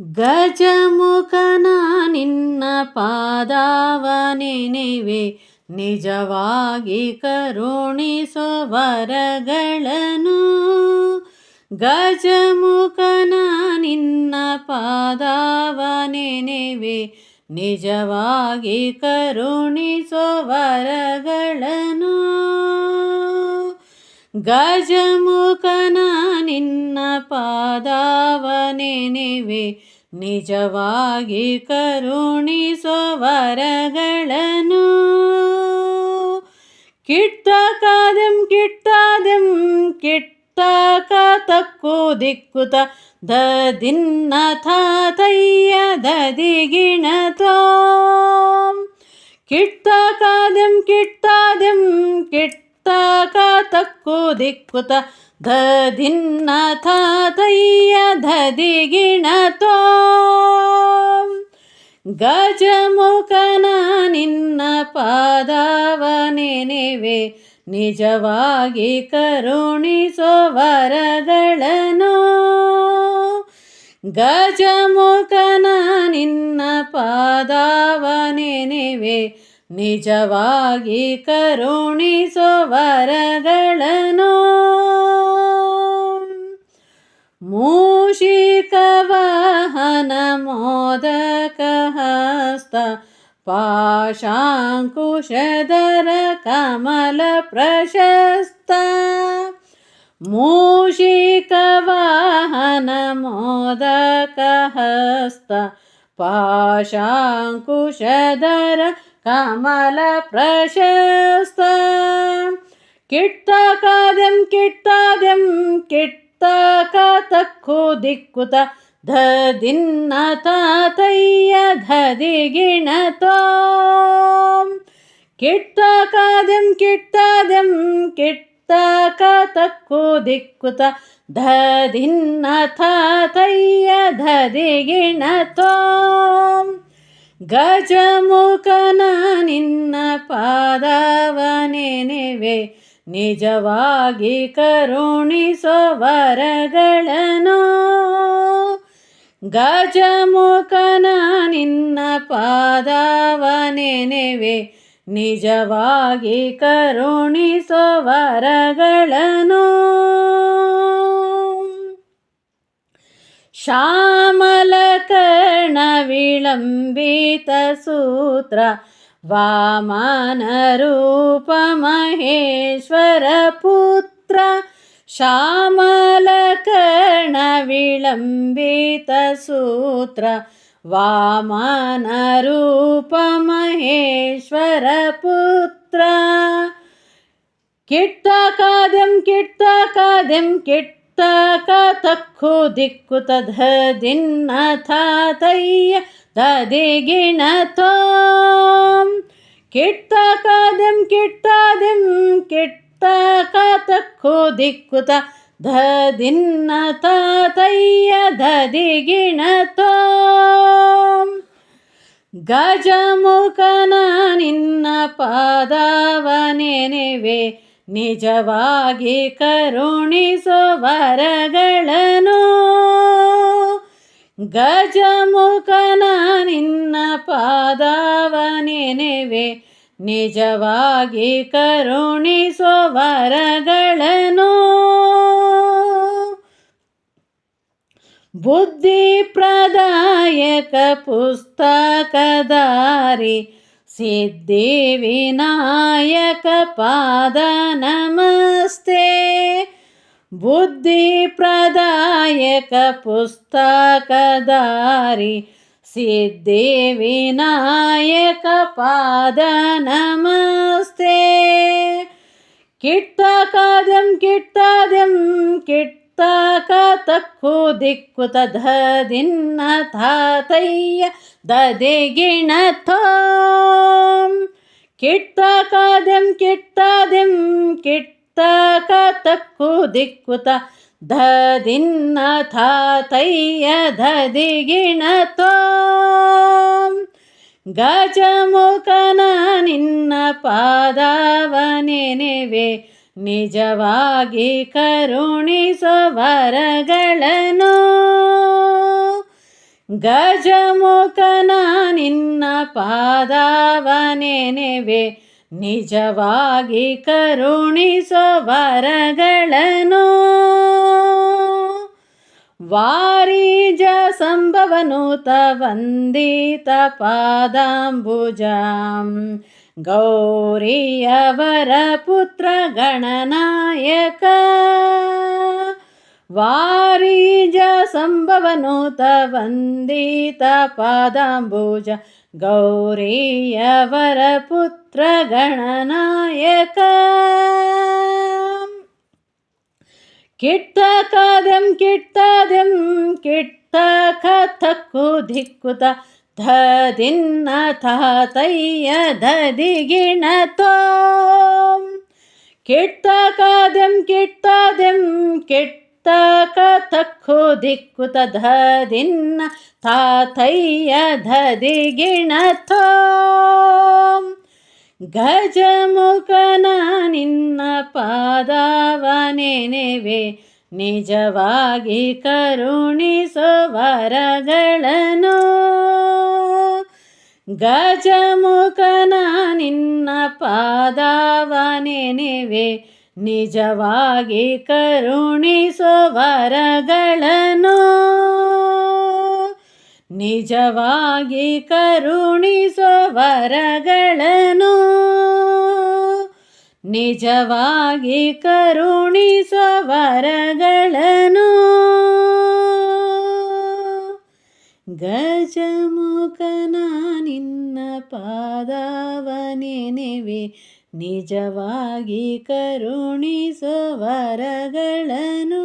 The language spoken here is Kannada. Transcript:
ಗಜಮುಖನ ನಿನ್ನ ಪಾದವ ನೆನೆವೆ ನಿಜವಾಗಿ ಕರುಣಿಸೋ ವರಗಳನ್ನು ಗಜಮುಖನ ನಿನ್ನ ಪಾದವ ನೆನೆವೆ ನಿಜವಾಗಿ ಕರುಣಿಸೋ ವರಗಳನ್ನು ಗಜಮುಖನ ನಿನ್ನ ಪಾದವ ನೆನೆವೆ ನಿಜವಾಗಿ ಕರುಣಿಸೋ ವರಗಳನ್ನು ಕಿಟ್ಟಕಾದೆಂ ಕಿಟ್ಟಾದೆಂ ಕಿಟ್ಟಕ ತಕ್ಕು ದಿಕ್ಕುತ ದ ದಿನ್ನ ತಾತಯ್ಯ ದದಿಗಿಣತೋ ಕಿಟ್ಟಕಾದೆಂ ಕಿಟ್ಟಾದೆಂ ಕಿಟ್ಟಕ ತಕ್ಕು ದಿಕ್ಕುತ ಧ ದಿನ್ನ ತಾತಯ್ಯ ದದಿಗಿಣತೋ ಗಜಮುಖನ ನಿನ್ನ ಪಾದವನೆನೆವೆ ನಿಜವಾಗಿ ಕರುಣಿಸೋ ವರಗಳನ್ನು ಗಜಮುಖನ ನಿನ್ನ ಪಾದವ ನೆನೆವೆ ನಿಜವಾಗಿ ಕರುಣಿಸೋ ವರಗಳನ್ನು ಮೂಷಿಕವಾಹನ ಮೋದಕ ಹಸ್ತ ಪಾಶಾಂಕುಶಧರ ಕಮಲ ಪ್ರಶಸ್ತ ಮೂಷಿಕವಾಹನ കമലപ്രശസ്ത കിട്ടകാദ്യം കിട്ടാദ്യം കിട്ടകതക്കു ദിക്കുത. ധദിന്ന താതയ്യ ധതിഗിണതോ കിട്ടകാദ്യം കിട്ടാദ്യം കിട്ടകതക്കു ദിക്കുത. ധദിന്ന താതയ്യ ಗಜಮುಖನ ನಿನ್ನ ಪಾದವ ನೆನೆವೆ ನಿಜವಾಗಿ ಕರುಣಿಸೋ ವರಗಳನ್ನು ಗಜಮುಖನ ನಿನ್ನ ಪಾದವ ನೆನೆವೆ ನಿಜವಾಗಿ ಕರುಣಿಸೋ ವರಗಳನ್ನು श्यामलकर्णविलम्बितसूत्र वामनरूपमहेश्वरपुत्र श्यामलकर्णविलम्बितसूत्र वामनरूपमहेश्वरपुत्र। किर्तकाव्यं किर्तकाव्यं किट्ट ಪುತ್ರ ದಿಕ್ಕು ವಿಳಂಬಿತ ದಿನ್ನ ತಾತಯ್ಯ ರೂಪ ಮಹೇಶ್ವರ ಪುತ್ರ ಕಿಟ್ಟಕಾದೆಂ ಕಿಟ್ಟಕಾದೆಂ ಕಿಟ್ಟ ಕ ತಕ್ಕು ದಿಕ್ಕು ಕಿಟ್ಟಾದೆಂ ತಕ್ಕು ದಿಕ್ಕುತ ಧ ದಿನ್ನ ತಾತಯ್ಯ ದದಿಗಿಣತೋ ಗಜಮುಖನ ನಿನ್ನ ಪಾದವ ನೆನೆವೆ. ನಿಜವಾಗಿ ಕರುಣಿಸೋ ವರಗಳನ್ನು ಗಜಮುಖನ ನಿನ್ನ ಪಾದವ ನೆನೆವೆ ನಿಜವಾಗಿ ಕರುಣಿಸೋ ವರಗಳನ್ನು ಬುದ್ಧಿಪ್ರದಾಯಕ ಪುಸ್ತಕದಾರಿ ಸಿದ್ಧಿವಿನಾಯಕ ಪಾದ ನಮಸ್ತೆ ಬುದ್ಧಿಪ್ರದಾಯಕ ಪುಸ್ತಕದಾರಿ सिद्धिविनायकपादनमस्ते बुद्धिप्रदायकपुस्तकदारि सिद्धिविनायकपादनमस्ते किट्टकादं किट्टादं किट् ತಕ್ಕು ದಿಕ್ಕು ದಿನ್ನ ತಾತಯ್ಯ ದದಿಗಿಣಥೋ ಕಿಟ್ಟಕಾದೆಂ ಕಿಟ್ಟದೆಂ ಕಿಟ್ಟ ತಕ್ಕು ದಿಕ್ಕುತ ಧ ದಿನ್ನ ತಾತಯ್ಯ ದದಿಗಿಣಥೋ ಗಜಮುಖನ ನಿನ್ನ ಪಾದವ ನೆನೆವೆ ನಿಜವಾಗಿ ಕರುಣಿಸೋ ವರಗಳನ್ನು ಗಜಮುಖನ ನಿನ್ನ ಪಾದವನೆನೆವೆ. ನಿಜವಾಗಿ ಕರುಣಿಸೋ ವಾರೀಜ ವಾರಿಜ ಸಂಭವನುತ ವಂದಿತ ಪಾದಾಂಬುಜ. गौरीयवरपुत्रगणनायक। वारीजसम्भवनुत वन्दता गौरीयवरपुत्रगणनायक। किर्तकादिं किर्तदिं किर्तकथक् कुधिक् ददिन्न तथातैय दधि गिणतो किर्तकादिं किर्तदिं किर्तकथक्कुदि कुत दधिन्न ताथैय्य दधि गिणतो पादावने वि ನಿಜವಾಗಿ ಕರುಣಿಸೋ ವರಗಳನ್ನು ಗಜಮುಖನ ನಿನ್ನ ಪಾದವನೆನಿವೆ ನಿಜವಾಗಿ ಕರುಣಿಸೋ ವರಗಳನ್ನು ನಿಜವಾಗಿ ಕರುಣಿಸೋ ವರಗಳನ್ನು ನಿಜವಾಗಿ ಕರುಣಿಸೋ ವರಗಳನ್ನು ಗಜಮುಖನ ನಿನ್ನ ಪಾದವನೆನೆವೆ. ನಿಜವಾಗಿ ಕರುಣಿಸೋ ವರಗಳನ್ನು